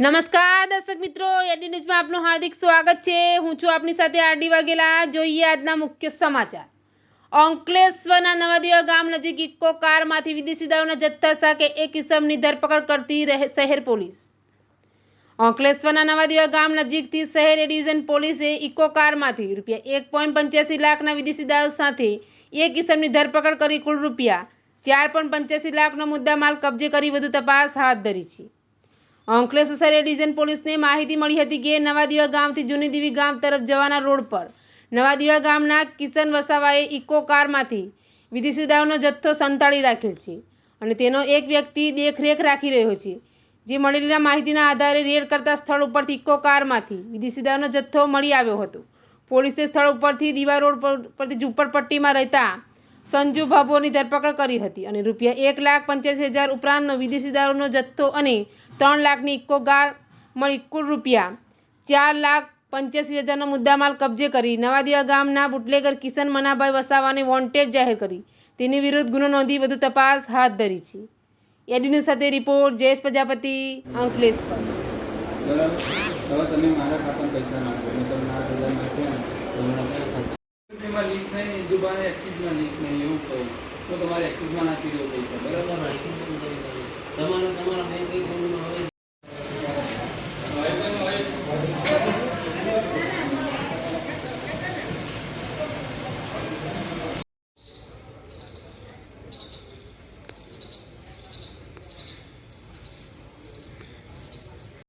નમસ્કાર, દર્શક મિત્રો. એડી ન્યૂઝમાં આપનું હાર્દિક સ્વાગત છે. હું છું આપની સાથે આરડી વાઘેલા. જોઈએ આજના મુખ્ય સમાચાર. અંકલેશ્વરના નવાદીવા ગામ નજીક ઇક્કો કારમાંથી વિદેશી દારૂના જથ્થા સાથે એક ઇસમની ધરપકડ કરતી રહે શહેર પોલીસ. અંકલેશ્વરના નવાદીવા ગામ નજીકથી શહેર ડિવિઝન પોલીસે ઇક્કો કારમાંથી રૂપિયા એક પોઈન્ટ પંચ્યાસી લાખના વિદેશી દારૂ સાથે એક ઇસમની ધરપકડ કરી કુલ રૂપિયા ચાર પોઈન્ટ પંચ્યાસી લાખનો મુદ્દામાલ કબજે કરી વધુ તપાસ હાથ ધરી છે. અંકલેશ્વર શહેર ડિવિઝન પોલીસને માહિતી મળી હતી કે નવાદીવા ગામથી જૂની દેવી ગામ તરફ જવાના રોડ પર. નવાદીવા ગામના કિશન વસાવાએ ઇકો કારમાંથી વિદેશી દાવનો જથ્થો સંતાડી રાખેલ છે અને તેનો એક વ્યક્તિ દેખરેખ રાખી રહ્યો છે. જે મળેલા માહિતીના આધારે રેડ કરતા સ્થળ ઉપરથી ઇકો કારમાંથી વિદેશી દાવનો જથ્થો મળી આવ્યો હતો. પોલીસે સ્થળ ઉપરથી દીવા રોડ પર પરથી ઝૂંપડપટ્ટીમાં રહેતા સંજુ ભાભોની ધરપકડ કરી હતી અને રૂપિયા એક લાખ પંચ્યાસી હજાર ઉપરાંતનો વિદેશી દારૂનો જથ્થો અને ત્રણ લાખની ઇક્કો ગાર મળી કુલ રૂપિયા ચાર લાખ પંચ્યાસી હજારનો મુદ્દામાલ કબજે કરી નવાદીવા ગામના બુટલેગર કિશન મનાભાઈ વસાવાને વોન્ટેડ જાહેર કરી. તેની વિરુદ્ધ ગુનો નોંધી વધુ તપાસ હાથ ધરી છે. એડીન્યૂઝ સાથે રિપોર્ટ, જયેશ પ્રજાપતિ અંકલેશ્વર દુબાને એક્સિસમાં નહીં એવું કહું. તો તમારે એક્સિસમાં નાખી દો પૈસા બરાબર? તમારા તમારા